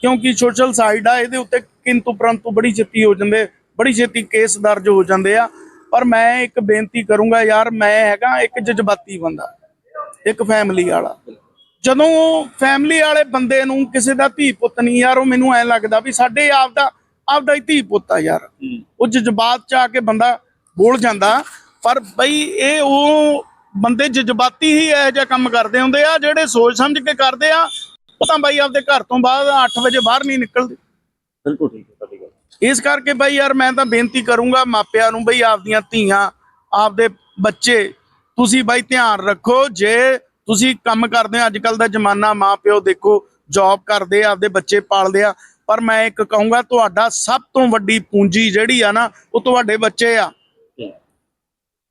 ਕਿਉਂਕਿ ਸੋਸ਼ਲ ਸਾਈਡ ਆ ਇਹਦੇ ਉੱਤੇ ਕਿੰਤੂ ਪਰੰਤੂ ਬੜੀ ਛੇਤੀ ਹੋ ਜਾਂਦੇ ਬੜੀ ਛੇਤੀ ਕੇਸ ਦਰਜ ਹੋ ਜਾਂਦੇ ਆ। ਪਰ ਮੈਂ ਇੱਕ ਬੇਨਤੀ ਕਰੂੰਗਾ ਯਾਰ ਮੈਂ ਹੈਗਾ ਇੱਕ ਜਜ਼ਬਾਤੀ ਬੰਦਾ ਇੱਕ ਫੈਮਿਲੀ ਵਾਲਾ। ਜਦੋਂ ਫੈਮਿਲੀ ਵਾਲੇ ਬੰਦੇ ਨੂੰ ਕਿਸੇ ਦਾ ਧੀ ਪੁੱਤ ਨਹੀਂ ਯਾਰ ਉਹ ਮੈਨੂੰ ਐ ਲੱਗਦਾ ਵੀ ਸਾਡੇ ਆਪ ਦਾ ਆਪਦਾ ਹੀ ਧੀ ਪੁੱਤ ਆ ਯਾਰ। ਉਹ ਜਜ਼ਬਾਤ ਚ ਆ ਕੇ ਬੰਦਾ ਬੋਲ ਜਾਂਦਾ ਪਰ ਬਈ ਇਹ ਉਹ ਬੰਦੇ ਜਜ਼ਬਾਤੀ ਹੀ ਇਹੋ ਜਿਹਾ ਕੰਮ ਕਰਦੇ ਹੁੰਦੇ ਆ ਜਿਹੜੇ ਸੋਚ ਸਮਝ ਕੇ ਕਰਦੇ ਆ ਉਹ ਤਾਂ ਬਾਈ ਆਪਦੇ ਘਰ ਤੋਂ ਬਾਅਦ 8 ਵਜੇ ਬਾਹਰ ਨਹੀਂ ਨਿਕਲਦੇ। ਬਿਲਕੁਲ ਠੀਕ ਹੈ ਤੁਹਾਡੀ ਗੱਲ। ਇਸ ਕਰਕੇ ਬਈ ਯਾਰ ਮੈਂ ਤਾਂ ਬੇਨਤੀ ਕਰੂੰਗਾ ਮਾਪਿਆਂ ਨੂੰ ਬਈ ਆਪਦੀਆਂ ਧੀਆਂ ਆਪਦੇ ਬੱਚੇ ਤੁਸੀਂ ਬਈ ਧਿਆਨ ਰੱਖੋ ਜੇ ਤੁਸੀਂ ਕੰਮ ਕਰਦੇ ਹੋ ਅੱਜ ਕੱਲ ਦਾ ਜ਼ਮਾਨਾ ਮਾਪਿਓ ਦੇਖੋ ਜੌਬ ਕਰਦੇ ਆ ਆਪਦੇ ਬੱਚੇ ਪਾਲਦੇ ਆ ਪਰ ਮੈਂ ਇੱਕ ਕਹੂੰਗਾ ਤੁਹਾਡਾ ਸਭ ਤੋਂ ਵੱਡੀ ਪੂੰਜੀ ਜਿਹੜੀ ਆ ਨਾ ਉਹ ਤੁਹਾਡੇ ਬੱਚੇ ਆ।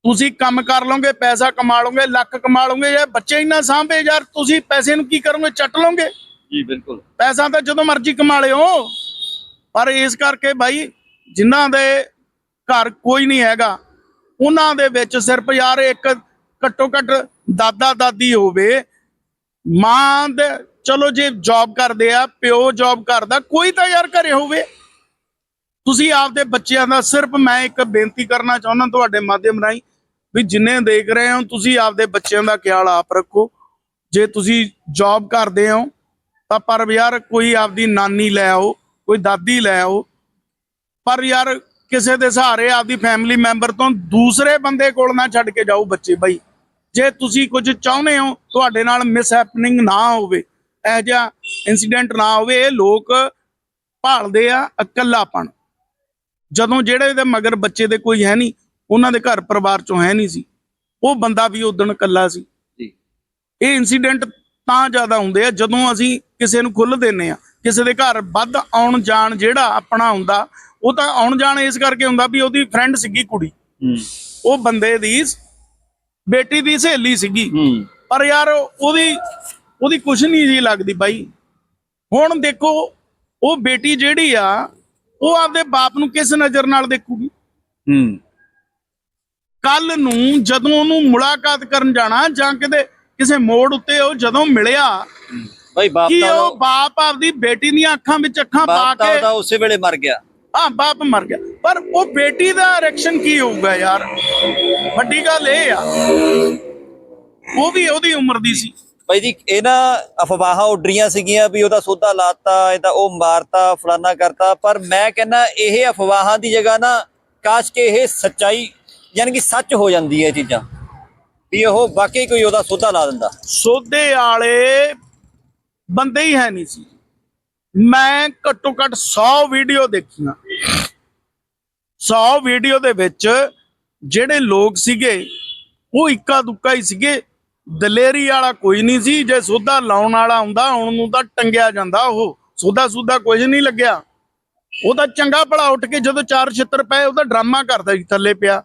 ਤੁਸੀਂ ਕੰਮ ਕਰ ਲਓਗੇ ਪੈਸਾ ਕਮਾ ਲਓਗੇ ਲੱਖ ਕਮਾ ਲਓਗੇ ਜੇ ਬੱਚੇ ਇੰਨਾ ਸਾਂਭੇ ਯਾਰ ਤੁਸੀਂ ਪੈਸੇ ਨੂੰ ਕੀ ਕਰੋਗੇ ਚੱਟ ਲਓਗੇ? ਜੀ ਬਿਲਕੁਲ। ਪੈਸਾ ਤਾਂ ਜਦੋਂ ਮਰਜ਼ੀ ਕਮਾ ਲਿਓ। ਪਰ ਇਸ ਕਰਕੇ ਭਾਈ ਜਿਨ੍ਹਾਂ ਦੇ ਘਰ ਕੋਈ ਨਹੀਂ ਹੈਗਾ ਉਹਨਾਂ ਦੇ ਵਿੱਚ ਸਿਰਫ ਯਾਰ ਇੱਕ ਘੱਟੋ ਘੱਟ ਦਾਦਾ ਦਾਦੀ ਹੋਵੇ ਮਾਂ ਦੇ ਚਲੋ ਜੇ ਜੌਬ ਕਰਦੇ ਆ ਪਿਓ ਜੌਬ ਕਰਦਾ ਕੋਈ ਤਾਂ ਯਾਰ ਘਰੇ ਹੋਵੇ। ਤੁਸੀਂ ਆਪਦੇ ਬੱਚਿਆਂ ਦਾ ਸਿਰਫ ਮੈਂ ਇੱਕ ਬੇਨਤੀ ਕਰਨਾ ਚਾਹੁੰਦਾ ਤੁਹਾਡੇ ਮਾਧਿਅਮ ਰਾਹੀਂ ਵੀ ਜਿੰਨੇ ਦੇਖ ਰਹੇ ਹੋ, ਤੁਸੀਂ ਆਪਦੇ ਬੱਚਿਆਂ ਦਾ ਖਿਆਲ ਆਪ ਰੱਖੋ। ਜੇ ਤੁਸੀਂ ਜੌਬ ਕਰਦੇ ਹੋ, ਤਾਂ ਪਰ ਯਾਰ ਕੋਈ ਆਪਦੀ ਨਾਨੀ ਲੈ ਆਓ, ਕੋਈ ਦਾਦੀ ਲੈ ਆਓ। ਪਰ ਯਾਰ ਕਿਸੇ ਦੇ ਸਹਾਰੇ ਆਪਦੀ ਫੈਮਿਲੀ ਮੈਂਬਰ ਤੋਂ ਦੂਸਰੇ ਬੰਦੇ ਕੋਲ ਨਾ ਛੱਡ ਕੇ ਜਾਓ ਬੱਚੇ ਬਾਈ। ਜੇ ਤੁਸੀਂ ਕੁਝ ਚਾਹੁੰਦੇ ਹੋ, ਤੁਹਾਡੇ ਨਾਲ ਮਿਸ ਹੈਪਨਿੰਗ ਨਾ ਹੋਵੇ, ਇਹੋ ਜਿਹਾ ਇਨਸੀਡੈਂਟ ਨਾ ਹੋਵੇ, ਇਹ ਲੋਕ ਭਾਲਦੇ ਆ ਇਕੱਲਾਪਣ। ਜਦੋਂ ਜਿਹੜੇ ਦੇ ਮਗਰ ਬੱਚੇ ਦੇ ਕੋਈ ਹੈ ਨਹੀਂ ਉਹਨਾਂ ਦੇ ਘਰ ਪਰਿਵਾਰ ਚੋਂ ਹੈ ਨਹੀਂ ਸੀ। ਉਹ ਬੰਦਾ ਵੀ ਉਦਣ ਇਕੱਲਾ ਸੀ। ਜੀ। ਇਹ ਇਨਸੀਡੈਂਟ ਤਾਂ ਜ਼ਿਆਦਾ ਹੁੰਦੇ ਆ ਜਦੋਂ ਅਸੀਂ ਕਿਸੇ ਨੂੰ ਖੁੱਲ੍ਹ ਦਿੰਨੇ ਆ ਕਿਸੇ ਦੇ ਘਰ ਵੱਧ ਆਉਣ ਜਾਣ ਜਿਹੜਾ ਆਪਣਾ ਹੁੰਦਾ ਉਹ ਤਾਂ ਆਉਣ ਜਾਣ ਇਸ ਕਰਕੇ ਹੁੰਦਾ ਵੀ ਉਹਦੀ ਫਰੈਂਡ ਸੀਗੀ ਕੁੜੀ। ਉਹ ਬੰਦੇ ਦੀ ਬੇਟੀ ਦੀ ਸਹੇਲੀ ਸੀਗੀ। ਪਰ ਯਾਰ ਉਹਦੀ ਉਹਦੀ ਕੁਛ ਨਹੀਂ ਜੀ ਲੱਗਦੀ ਬਾਈ। ਹੁਣ ਦੇਖੋ ਉਹ ਬੇਟੀ ਜਿਹੜੀ ਆ ਉਹ ਆਪਦੇ ਬਾਪ ਨੂੰ ਕਿਸ ਨਜ਼ਰ ਨਾਲ ਦੇਖੂਗੀ? ਹੂੰ। ਕੱਲ ਨੂੰ ਜਦੋਂ ਉਹਨੂੰ ਮੁਲਾਕਾਤ ਕਰਨ ਜਾਣਾ ਜਾਂ ਕਿਤੇ ਕਿਸੇ ਮੋੜ ਉੱਤੇ ਉਹ ਜਦੋਂ ਮਿਲਿਆ ਭਾਈ ਬਾਪ ਕਿ ਤਾਂ ਉਹ ਬਾਪ ਆਪਦੀ ਬੇਟੀ ਦੀਆਂ ਅੱਖਾਂ ਵਿੱਚ ਅੱਖਾਂ ਪਾ ਬਾਪ ਤਾਂ ਕੇ ਉਸੇ ਵੇਲੇ ਮਰ ਗਿਆ। ਹਾਂ ਬਾਪ ਮਰ ਗਿਆ। ਪਰ ਉਹ ਬੇਟੀ ਦਾ ਰਿਐਕਸ਼ਨ ਕੀ ਹੋਊਗਾ ਯਾਰ? ਵੱਡੀ ਗੱਲ ਇਹ ਆ ਉਹ ਵੀ ਉਹਦੀ ਉਮਰ ਦੀ ਸੀ। ਭਾਈ ਜੀ ਇਹ ਨਾ ਅਫਵਾਹਾਂ ਉੱਡਰੀਆਂ ਸੀਗੀਆਂ ਵੀ ਉਹਦਾ ਸੋਧਾ ਲਾਤਾ ਇਹਦਾ ਉਹ ਮਾਰਤਾ ਫਲਾਨਾ ਕਰਤਾ ਪਰ ਮੈਂ ਕਹਿੰਦਾ ਇਹ ਅਫਵਾਹਾਂ ਦੀ ਜਗ੍ਹਾ ਨਾ ਕਾਸ਼ ਕਿ ਇਹ ਸੱਚਾਈ ਯਾਨੀ ਕਿ ਸੱਚ ਹੋ ਜਾਂਦੀ ਹੈ ਇਹ ਚੀਜ਼ਾਂ, ਵੀ ਉਹ ਵਾਕਈ ਕੋਈ ਉਹਦਾ ਸੋਧਾ ਲਾ ਦਿੰਦਾ। ਸੋਧੇ ਵਾਲੇ ਬੰਦੇ ਹੀ ਹੈ ਨਹੀਂ ਸੀ। ਮੈਂ ਘੱਟੋ ਘੱਟ 100 ਵੀਡੀਓ ਦੇਖੀਆਂ। 100 ਵੀਡੀਓ ਦੇ ਵਿੱਚ ਜਿਹੜੇ ਲੋਕ ਸੀਗੇ, ਉਹ ਇੱਕਾ ਦੁੱਕਾ ਹੀ ਸੀਗੇ। ਦਲੇਰੀ ਵਾਲਾ ਕੋਈ ਨਹੀਂ ਸੀ, ਜੇ ਸੋਧਾ ਲਾਉਣ ਵਾਲਾ ਹੁੰਦਾ, ਹੁਣ ਨੂੰ ਤਾਂ ਟੰਗਿਆ ਜਾਂਦਾ ਉਹ। ਸੋਧਾ ਸੁਧਾ ਕੁਝ ਨਹੀਂ ਲੱਗਿਆ। ਉਹ ਤਾਂ ਚੰਗਾ ਭਲਾ ਉੱਠ ਕੇ ਜਦੋਂ ਚਾਰ ਛਿੱਤਰ ਪਏ, ਉਹਦਾ ਡਰਾਮਾ ਕਰਦਾ ਸੀ ਥੱਲੇ ਪਿਆ।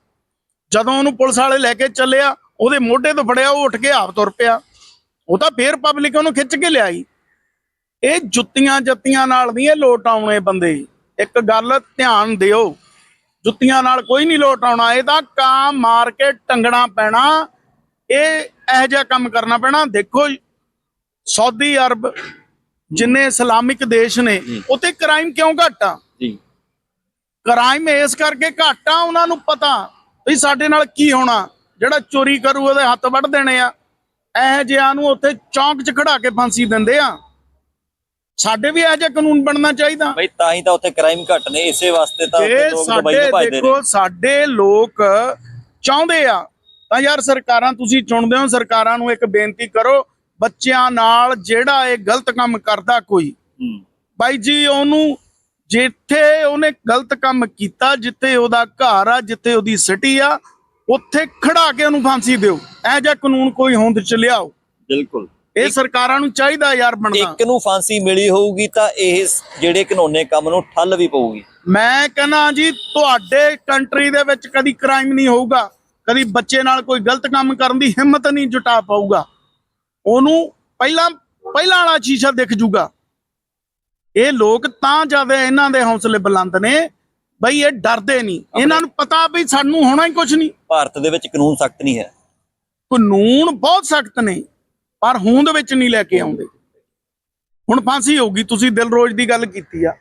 ਜਦੋਂ ਉਹਨੂੰ ਪੁਲਿਸ ਵਾਲੇ ਲੈ ਕੇ ਚੱਲਿਆ ਉਹਦੇ ਮੋਢੇ ਤੋਂ ਫੜਿਆ ਉਹ ਉੱਠ ਕੇ ਆਪ ਤੁਰ ਪਿਆ। ਉਹ ਤਾਂ ਫੇਰ ਪਬਲਿਕ ਉਹਨੂੰ ਖਿੱਚ ਕੇ ਲਿਆਈ। ਇਹ ਜੁੱਤੀਆਂ ਜੱਤੀਆਂ ਨਾਲ ਨਹੀਂ ਇਹ ਲੋਟ ਆਉਣੇ ਬੰਦੇ। ਇੱਕ ਗੱਲ ਧਿਆਨ ਦਿਓ ਜੁੱਤੀਆਂ ਨਾਲ ਕੋਈ ਨਹੀਂ ਲੋਟ ਆਉਣਾ। ਇਹਦਾ ਕਾਂ ਮਾਰ ਕੇ ਟੰਗਣਾ ਪੈਣਾ। ਇਹ ਇਹੋ ਜਿਹਾ ਕੰਮ ਕਰਨਾ ਪੈਣਾ। ਦੇਖੋ ਜੀ, ਸਾਊਦੀ ਅਰਬ ਜਿੰਨੇ ਇਸਲਾਮਿਕ ਦੇਸ਼ ਨੇ ਉੱਥੇ ਕ੍ਰਾਈਮ ਕਿਉਂ ਘੱਟ ਜੀ। ਕ੍ਰਾਈਮ ਇਸ ਕਰਕੇ ਘੱਟ ਉਹਨਾਂ ਨੂੰ ਪਤਾ। ਵੀ ਸਾਡੇ ਨਾਲ ਕੀ ਹੋਣਾ? ਜਿਹੜਾ ਚੋਰੀ ਕਰੂ ਉਹਦੇ ਹੱਥ ਵੱਢ ਦੇਣੇ ਆ। ਇਹੋ ਜਿਹਿਆਂ ਨੂੰ ਉੱਥੇ ਚੌਂਕ 'ਚ ਖੜਾ ਕੇ ਫਾਂਸੀ ਦਿੰਦੇ ਆ। ਸਾਡੇ ਵੀ ਇਹੋ ਜਿਹਾ ਕਾਨੂੰਨ ਬਣਨਾ ਚਾਹੀਦਾ। ਬਈ ਤਾਂ ਹੀ ਤਾਂ ਉੱਥੇ ਕ੍ਰਾਈਮ ਘੱਟ ਨੇ। ਇਸੇ ਵਾਸਤੇ ਤਾਂ ਉੱਥੇ ਲੋਕ ਦੁਬਈ ਨੂੰ ਸਾਡੇ ਭੱਜਦੇ ਨੇ। ਦੇਖੋ ਸਾਡੇ ਲੋਕ ਚਾਹੁੰਦੇ ਆ। ਤਾਂ ਯਾਰ ਸਰਕਾਰਾਂ ਤੁਸੀਂ ਚੁਣਦੇ ਹੋ ਸਰਕਾਰਾਂ ਨੂੰ ਇੱਕ ਬੇਨਤੀ ਕਰੋ ਬੱਚਿਆਂ ਨਾਲ ਜਿਹੜਾ ਇਹ ਗਲਤ ਕੰਮ ਕਰਦਾ ਕੋਈ ਹੂੰ। ਬਾਈ ਜੀ ਉਹਨੂੰ ਜਿੱਥੇ ਉਹਨੇ ਗਲਤ ਕੰਮ ਕੀਤਾ ਜਿੱਥੇ ਉਹਦਾ ਘਰ ਆ ਜਿੱਥੇ ਉਹਦੀ ਸਿਟੀ ਆ ਉੱਥੇ ਖੜਾ ਕੇ ਉਹਨੂੰ ਫਾਂਸੀ ਦਿਓ। ਇਹ ਜਿਹਾ ਕਾਨੂੰਨ ਕੋਈ ਹੋਂਦ ਚ ਲਿਆਓ। ਬਿਲਕੁਲ। ਇਹ ਸਰਕਾਰਾਂ ਨੂੰ ਚਾਹੀਦਾ ਯਾਰ ਬਣਦਾ ਇੱਕ ਨੂੰ ਫਾਂਸੀ ਮਿਲੀ ਹੋਊਗੀ ਤਾਂ ਇਹ ਜਿਹੜੇ ਘਨੋਨੇ ਕੰਮ ਨੂੰ ਠੱਲ ਵੀ ਪਊਗੀ। ਮੈਂ ਕਹਿੰਦਾ ਜੀ ਤੁਹਾਡੇ ਕੰਟਰੀ ਦੇ ਵਿੱਚ ਕਦੀ ਕ੍ਰਾਈਮ ਨਹੀਂ ਹੋਊਗਾ। ਕਦੀ ਬੱਚੇ ਨਾਲ ਕੋਈ ਗਲਤ ਕੰਮ ਕਰਨ ਦੀ ਹਿੰਮਤ ਨਹੀਂ ਜੁਟਾ ਪਾਊਗਾ। ਉਹਨੂੰ ਪਹਿਲਾਂ ਪਹਿਲਾਂ ਵਾਲਾ ਸ਼ੀਸ਼ਾ ਦਿਖ ਜੂਗਾ। ਇਹ ਲੋਕ ਤਾਂ ਜ਼ਿਆਦਾ ਇਹਨਾਂ ਦੇ ਹੌਸਲੇ ਬੁਲੰਦ ਨੇ ਬਈ ਇਹ ਡਰਦੇ ਨਹੀਂ। ਇਹਨਾਂ ਨੂੰ ਪਤਾ ਵੀ ਸਾਨੂੰ ਹੋਣਾ ਹੀ ਕੁਝ ਨਹੀਂ। ਭਾਰਤ ਦੇ ਵਿੱਚ ਕਾਨੂੰਨ ਸਖਤ ਨਹੀਂ ਹੈ। ਕਾਨੂੰਨ ਬਹੁਤ ਸਖਤ ਨੇ ਪਰ ਹੋਂਦ ਵਿੱਚ ਨਹੀਂ ਲੈ ਕੇ ਆਉਂਦੇ। ਹੁਣ ਫਾਂਸੀ ਹੋਊਗੀ ਤੁਸੀਂ ਦਿਲਰੋਜ਼ ਦੀ ਗੱਲ ਕੀਤੀ ਆ।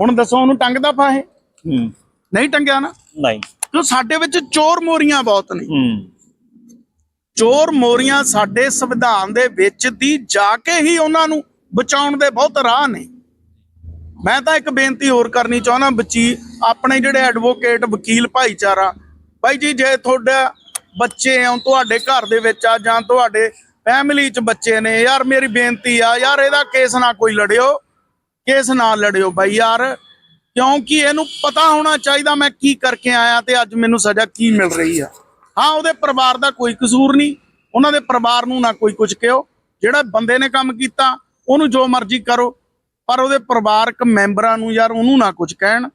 ਹੁਣ ਦੱਸੋ ਉਹਨੂੰ ਟੰਗਦਾ ਫਾਹੇ? ਨਹੀਂ ਟੰਗਿਆ ਨਾ? ਨਹੀਂ। ਕਿਉਂ ਸਾਡੇ ਵਿੱਚ ਚੋਰ ਮੋਰੀਆਂ ਬਹੁਤ ਨੇ। ਚੋਰ ਮੋਰੀਆਂ ਸਾਡੇ ਸੰਵਿਧਾਨ ਦੇ ਵਿੱਚ ਦੀ ਜਾ ਕੇ ਹੀ ਉਹਨਾਂ ਨੂੰ ਬਚਾਉਣ ਦੇ ਬਹੁਤ ਰਾਹ ਨੇ। ਮੈਂ ਤਾਂ ਇੱਕ ਬੇਨਤੀ ਹੋਰ ਕਰਨੀ ਚਾਹੁੰਦਾ ਬੱਚੀ, ਆਪਣੇ ਜਿਹੜੇ ਐਡਵੋਕੇਟ ਵਕੀਲ ਭਾਈਚਾਰਾ, ਬਾਈ ਜੀ, ਜੇ ਤੁਹਾਡਾ ਬੱਚੇ ਆ, ਤੁਹਾਡੇ ਘਰ ਦੇ ਵਿੱਚ ਆ ਜਾਂ ਤੁਹਾਡੇ ਫੈਮਿਲੀ 'ਚ ਬੱਚੇ ਨੇ, ਯਾਰ ਮੇਰੀ ਬੇਨਤੀ ਆ, ਯਾਰ ਇਹਦਾ ਕੇਸ ਨਾ ਕੋਈ ਲੜਿਓ ਕੇਸ ਨਾ ਲੜਿਓ ਬਾਈ ਯਾਰ, ਕਿਉਂਕਿ ਇਹਨੂੰ ਪਤਾ ਹੋਣਾ ਚਾਹੀਦਾ ਮੈਂ ਕੀ ਕਰਕੇ ਆਇਆ ਤੇ ਅੱਜ ਮੈਨੂੰ ਸਜ਼ਾ ਕੀ ਮਿਲ ਰਹੀ ਆ। ਹਾਂ, ਉਹਦੇ ਪਰਿਵਾਰ ਦਾ ਕੋਈ ਕਸੂਰ ਨਹੀਂ, ਉਹਨਾਂ ਦੇ ਪਰਿਵਾਰ ਨੂੰ ਨਾ ਕੋਈ ਕੁਝ ਕਿਹੋ, ਜਿਹੜਾ ਬੰਦੇ ਨੇ ਕੰਮ ਕੀਤਾ, ਉਹਨੂੰ ਜੋ ਮਰਜ਼ੀ ਕਰੋ ਪਰ ਉਹਦੇ ਪਰਿਵਾਰਕ ਮੈਂਬਰਾਂ ਨੂੰ ਯਾਰ ਉਹਨੂੰ ਨਾ ਕੁਝ ਕਹਿਣ।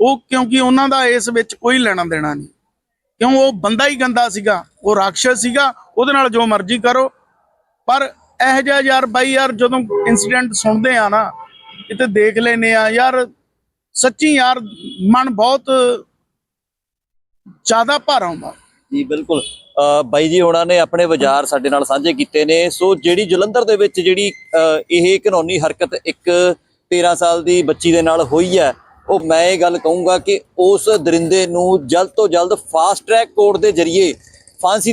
ਉਹ ਕਿਉਂਕਿ ਉਹਨਾਂ ਦਾ ਇਸ ਵਿੱਚ ਕੋਈ ਲੈਣਾ ਦੇਣਾ ਨਹੀਂ। ਕਿਉਂ? ਉਹ ਬੰਦਾ ਹੀ ਗੰਦਾ ਸੀਗਾ। ਉਹ ਰਾਖਸ਼ ਸੀਗਾ। ਉਹਦੇ ਨਾਲ ਜੋ ਮਰਜ਼ੀ ਕਰੋ। ਪਰ ਇਹ ਜਿਹਾ ਯਾਰ ਬਾਈ ਯਾਰ ਜਦੋਂ ਇਨਸੀਡੈਂਟ ਸੁਣਦੇ ਆ ਨਾ, ਕਿਤੇ ਦੇਖ ਲੈਨੇ ਆ, ਯਾਰ ਸੱਚੀ ਯਾਰ ਮਨ ਬਹੁਤ ਜ਼ਿਆਦਾ ਭਾਰ ਆਉਂਦਾ ਜੀ, ਬਿਲਕੁਲ। ਬਾਈ ਜੀ, ਉਹਨਾਂ ਨੇ ਆਪਣੇ ਵਿਚਾਰ ਸਾਡੇ ਨਾਲ ਸਾਂਝੇ ਕੀਤੇ ਨੇ। ਸੋ ਜਿਹੜੀ ਜਲੰਧਰ ਦੇ ਵਿੱਚ ਜਿਹੜੀ ਇਹ ਕਾਨੂੰਨੀ ਹਰਕਤ ਇੱਕ 13 ਸਾਲ ਦੀ ਬੱਚੀ ਦੇ ਨਾਲ ਹੋਈ ਹੈ, ਉਹ ਮੈਂ ਇਹ ਗੱਲ ਕਹੂੰਗਾ ਕਿ ਉਸ ਦਰਿੰਦੇ ਨੂੰ ਜਲਦ ਤੋਂ ਜਲਦ ਫਾਸਟ ਟਰੈਕ ਕੋਰਟ ਦੇ ਜ਼ਰੀਏ ਫਾਂਸੀ ਦੀ